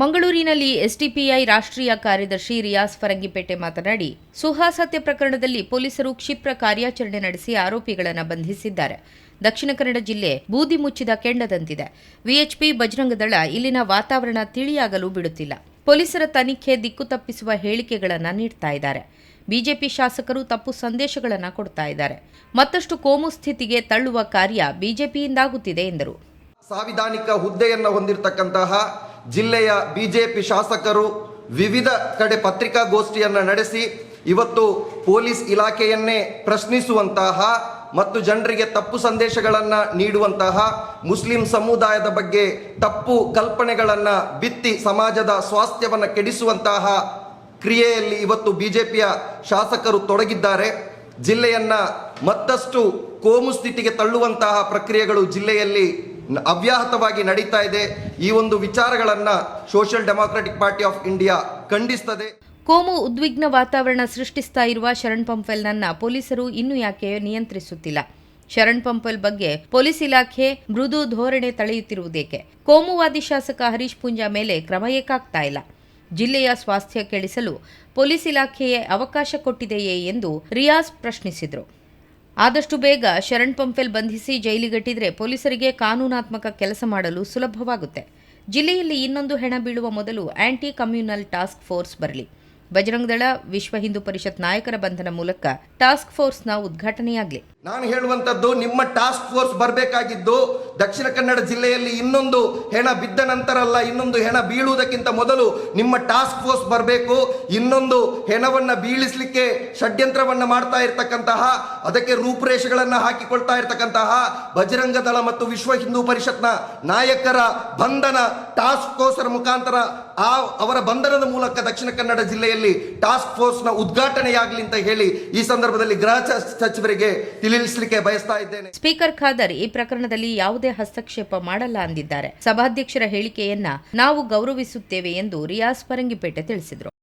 ಮಂಗಳೂರಿನಲ್ಲಿ ಎಸ್ಡಿಪಿಐ ರಾಷ್ಟ್ರೀಯ ಕಾರ್ಯದರ್ಶಿ ರಿಯಾಸ್ ಫರಂಗಿಪೇಟೆ ಮಾತನಾಡಿ, ಸುಹಾಸತ್ಯ ಪ್ರಕರಣದಲ್ಲಿ ಪೊಲೀಸರು ಕ್ಷಿಪ್ರ ಕಾರ್ಯಾಚರಣೆ ನಡೆಸಿ ಆರೋಪಿಗಳನ್ನು ಬಂಧಿಸಿದ್ದಾರೆ. ದಕ್ಷಿಣ ಕನ್ನಡ ಜಿಲ್ಲೆ ಬೂದಿ ಮುಚ್ಚಿದ ಕೆಂಡದಂತಿದೆ. ವಿಎಚ್ಪಿ ಬಜರಂಗ ದಳ ಇಲ್ಲಿನ ವಾತಾವರಣ ತಿಳಿಯಾಗಲು ಬಿಡುತ್ತಿಲ್ಲ. ಪೊಲೀಸರ ತನಿಖೆ ದಿಕ್ಕು ತಪ್ಪಿಸುವ ಹೇಳಿಕೆಗಳನ್ನು ನೀಡ್ತಾ ಇದ್ದಾರೆ. ಬಿಜೆಪಿ ಶಾಸಕರು ತಪ್ಪು ಸಂದೇಶಗಳನ್ನು ಕೊಡ್ತಾ ಇದ್ದಾರೆ. ಮತ್ತಷ್ಟು ಕೋಮು ಸ್ಥಿತಿಗೆ ತಳ್ಳುವ ಕಾರ್ಯ ಬಿಜೆಪಿಯಿಂದಾಗುತ್ತಿದೆ ಎಂದರು. ಸಾಂವಿಧಾನಿಕ ಹುದ್ದೆಯನ್ನು ಹೊಂದಿರತಕ್ಕಂತಹ ಜಿಲ್ಲೆಯ ಬಿಜೆಪಿ ಶಾಸಕರು ವಿವಿಧ ಕಡೆ ಪತ್ರಿಕಾಗೋಷ್ಠಿಯನ್ನು ನಡೆಸಿ ಇವತ್ತು ಪೊಲೀಸ್ ಇಲಾಖೆಯನ್ನೇ ಪ್ರಶ್ನಿಸುವಂತಹ ಮತ್ತು ಜನರಿಗೆ ತಪ್ಪು ಸಂದೇಶಗಳನ್ನು ನೀಡುವಂತಹ ಮುಸ್ಲಿಂ ಸಮುದಾಯದ ಬಗ್ಗೆ ತಪ್ಪು ಕಲ್ಪನೆಗಳನ್ನು ಬಿತ್ತಿ ಸಮಾಜದ ಸ್ವಾಸ್ಥ್ಯವನ್ನು ಕೆಡಿಸುವಂತಹ ಕ್ರಿಯೆಯಲ್ಲಿ ಇವತ್ತು ಬಿಜೆಪಿಯ ಶಾಸಕರು ತೊಡಗಿದ್ದಾರೆ. ಜಿಲ್ಲೆಯನ್ನ ಮತ್ತಷ್ಟು ಕೋಮು ಸ್ಥಿತಿಗೆ ತಳ್ಳುವಂತಹ ಪ್ರಕ್ರಿಯೆಗಳು ಜಿಲ್ಲೆಯಲ್ಲಿ ಅವ್ಯಾಹತವಾಗಿ ನಡೀತಾ ಇದೆ. ಈ ಒಂದು ವಿಚಾರಗಳನ್ನ social democratic party of India ಖಂಡಿಸ್ತದೆ. ಕೋಮು ಉದ್ವಿಗ್ನ ವಾತಾವರಣ ಸೃಷ್ಟಿಸ್ತಾ ಇರುವ ಶರಣ್ ಪಂಪೆಲ್ನನ್ನ ಪೊಲೀಸರು ಇನ್ನೂ ಯಾಕೆ ನಿಯಂತ್ರಿಸುತ್ತಿಲ್ಲ? ಶರಣ್ ಪಂಪಲ್ ಬಗ್ಗೆ ಪೊಲೀಸ್ ಇಲಾಖೆ ಮೃದು ಧೋರಣೆ ತಳೆಯುತ್ತಿರುವುದೇಕೆ? ಕೋಮುವಾದಿ ಶಾಸಕ ಹರೀಶ್ ಪೂಂಜಾ ಮೇಲೆ ಕ್ರಮ ಏಕಾಗ್ತಾ ಇಲ್ಲ. ಜಿಲ್ಲೆಯ ಸ್ವಾಸ್ಥ್ಯ ಕೆಡಿಸಲು ಪೊಲೀಸ್ ಇಲಾಖೆಯೇ ಅವಕಾಶ ಕೊಟ್ಟಿದೆಯೇ ಎಂದು ರಿಯಾಜ್ ಪ್ರಶ್ನಿಸಿದರು. ಆದಷ್ಟು ಬೇಗ ಶರಣ್ ಪಂಪೆಲ್ ಬಂಧಿಸಿ ಜೈಲಿಗಟ್ಟಿದ್ರೆ ಪೊಲೀಸರಿಗೆ ಕಾನೂನಾತ್ಮಕ ಕೆಲಸ ಮಾಡಲು ಸುಲಭವಾಗುತ್ತೆ. ಜಿಲ್ಲೆಯಲ್ಲಿ ಇನ್ನೊಂದು ಹೆಣ ಬೀಳುವ ಮೊದಲು ಆಂಟಿ ಕಮ್ಯುನಲ್ ಟಾಸ್ಕ್ ಫೋರ್ಸ್ ಬರಲಿ. ಬಜರಂಗದಳ, ವಿಶ್ವ ಹಿಂದೂ ಪರಿಷತ್ ನಾಯಕರ ಬಂಧನ ಮೂಲಕ ಟಾಸ್ಕ್ ಫೋರ್ಸ್ನ ಉದ್ಘಾಟನೆಯಾಗಲಿ. ನಾನು ಹೇಳುವಂತದ್ದು ನಿಮ್ಮ ಟಾಸ್ಕ್ ಫೋರ್ಸ್ ಬರಬೇಕಾಗಿದ್ದು ದಕ್ಷಿಣ ಕನ್ನಡ ಜಿಲ್ಲೆಯಲ್ಲಿ ಇನ್ನೊಂದು ಹೆಣ ಬಿದ್ದ ನಂತರ ಅಲ್ಲ ಇನ್ನೊಂದು ಹೆಣ ಬೀಳುವುದಕ್ಕಿಂತ ಮೊದಲು ನಿಮ್ಮ ಟಾಸ್ಕ್ ಫೋರ್ಸ್ ಬರಬೇಕು. ಇನ್ನೊಂದು ಹೆಣವನ್ನ ಬೀಳಿಸಲಿಕ್ಕೆ ಷಡ್ಯಂತ್ರವನ್ನ ಮಾಡ್ತಾ ಇರತಕ್ಕಂತಹ, ಅದಕ್ಕೆ ರೂಪುರೇಷೆಗಳನ್ನು ಹಾಕಿಕೊಳ್ತಾ ಇರತಕ್ಕಂತಹ ಬಜರಂಗ ದಳ ಮತ್ತು ವಿಶ್ವ ಹಿಂದೂ ಪರಿಷತ್ನ ನಾಯಕರ ಬಂಧನ ಟಾಸ್ಕ್ ಫೋರ್ಸ್ ಮುಖಾಂತರ ಆ ಅವರ ಬಂಧನದ ಮೂಲಕ ದಕ್ಷಿಣ ಕನ್ನಡ ಜಿಲ್ಲೆಯಲ್ಲಿ ಟಾಸ್ಕ್ ಫೋರ್ಸ್ನ ಉದ್ಘಾಟನೆಯಾಗಲಿ ಅಂತ ಹೇಳಿ ಈ ಸಂದರ್ಭದಲ್ಲಿ ಗೃಹ ಸಚಿವರಿಗೆ ತಿಳಿಸಲಿಕ್ಕೆ ಬಯಸ್ತಾ ಇದ್ದೇನೆ. ಸ್ಪೀಕರ್ ಖಾದರ್, ಈ ಪ್ರಕರಣದಲ್ಲಿ ಯಾವುದೇ ಹಸ್ತಕ್ಷೇಪ ಮಾಡಲ್ಲ ಅಂದಿದ್ದಾರೆ. ಸಭಾಧ್ಯಕ್ಷರ ಹೇಳಿಕೆಯನ್ನ ನಾವು ಗೌರವಿಸುತ್ತೇವೆ ಎಂದು ರಿಯಾಸ್ ಪರಂಗಿಪೇಟೆ ತಿಳಿಸಿದರು.